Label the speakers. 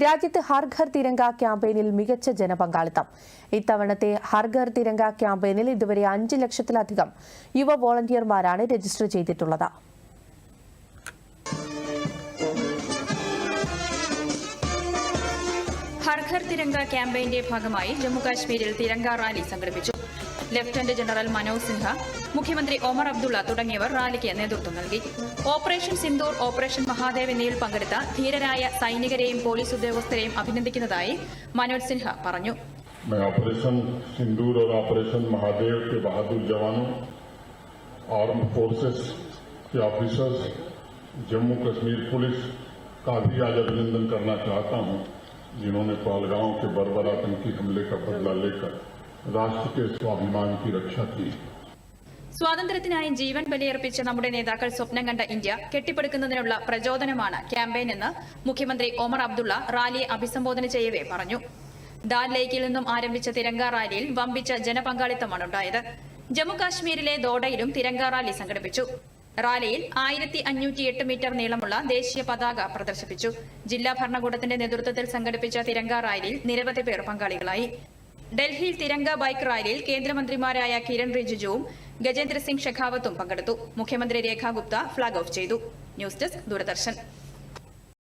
Speaker 1: രാജ്യത്ത് ഹർ ഘർ തിരങ്ക ക്യാമ്പയിനിൽ മികച്ച ജനപങ്കാളിത്തം. ഇത്തവണത്തെ ഹർ ഘർ തിരങ്ക ക്യാമ്പയിനിൽ ഇതുവരെ അഞ്ച് ലക്ഷത്തിലധികം യുവ വോളണ്ടിയർമാരാണ് രജിസ്റ്റർ ചെയ്തിട്ടുള്ളത്.
Speaker 2: ഹർഘർ തിരങ്ക ക്യാമ്പയിന്റെ ഭാഗമായി ജമ്മുകാശ്മീരിൽ തിരങ്ക റാലി സംഘടിപ്പിച്ചു. ലഫ്റ്റനന്റ് ജനറൽ മനോജ് സിൻഹ മുഖ്യമന്ത്രി ഒമർ അബ്ദുള്ള തുടങ്ങിയവർ റാലിക്ക് നേതൃത്വം നൽകി ഓപ്പറേഷൻ സിന്ദൂർ ഓപ്പറേഷൻ മഹാദേവ് എന്നിവയിൽ പങ്കെടുത്ത ധീരരായ സൈനികരെയും പോലീസ് ഉദ്യോഗസ്ഥരെയും അഭിനന്ദിക്കുന്നതായി മനോജ് സിൻഹ പറഞ്ഞു
Speaker 3: मैं ऑपरेशन सिंदूर और ऑपरेशन महादेव के बहादुर जवानों आर्म फोर्सेस के ऑफिसर्स जम्मू कश्मीर पुलिस का भी आज अभिनंदन करना चाहता हूं जिन्होंने पहलगांव के बर्बर आतंकी हमले का बदला लेकर രാഷ്ട്രത്തെ സ്വാഭിമാനിക്ക് രക്ഷ
Speaker 2: സ്വാതന്ത്ര്യത്തിനായി ജീവൻ ബലിയർപ്പിച്ച നമ്മുടെ നേതാക്കൾ സ്വപ്നം കണ്ട ഇന്ത്യ കെട്ടിപ്പടുക്കുന്നതിനുള്ള പ്രചോദനമാണ് ക്യാമ്പയിൻ എന്ന് മുഖ്യമന്ത്രി ഒമർ അബ്ദുള്ള റാലിയെ അഭിസംബോധന ചെയ്യവേ പറഞ്ഞു. ദാൽ ലേക്കിൽ നിന്നും ആരംഭിച്ച തിരങ്ക റാലിയിൽ വമ്പിച്ച ജനപങ്കാളിത്തമാണ് ഉണ്ടായത്. ജമ്മുകാശ്മീരിലെ ദോഡയിലും തിരങ്ക റാലി സംഘടിപ്പിച്ചു. റാലിയിൽ ആയിരത്തി അഞ്ഞൂറ്റിയെട്ട് മീറ്റർ നീളമുള്ള ദേശീയ പതാക പ്രദർശിപ്പിച്ചു. ജില്ലാ ഭരണകൂടത്തിന്റെ നേതൃത്വത്തിൽ സംഘടിപ്പിച്ച തിരങ്ക റാലിയിൽ നിരവധി പേർ പങ്കാളികളായി. ഡൽഹിയിൽ തിരങ്ക ബൈക്ക് റാലിയിൽ കേന്ദ്രമന്ത്രിമാരായ കിരൺ റിജിജുവും ഗജേന്ദ്ര സിംഗ് ഷെഖാവത്തും പങ്കെടുത്തു. മുഖ്യമന്ത്രി രേഖാ ഗുപ്ത ഫ്ളാഗ് ഓഫ് ചെയ്തു. News desk Doordarshan.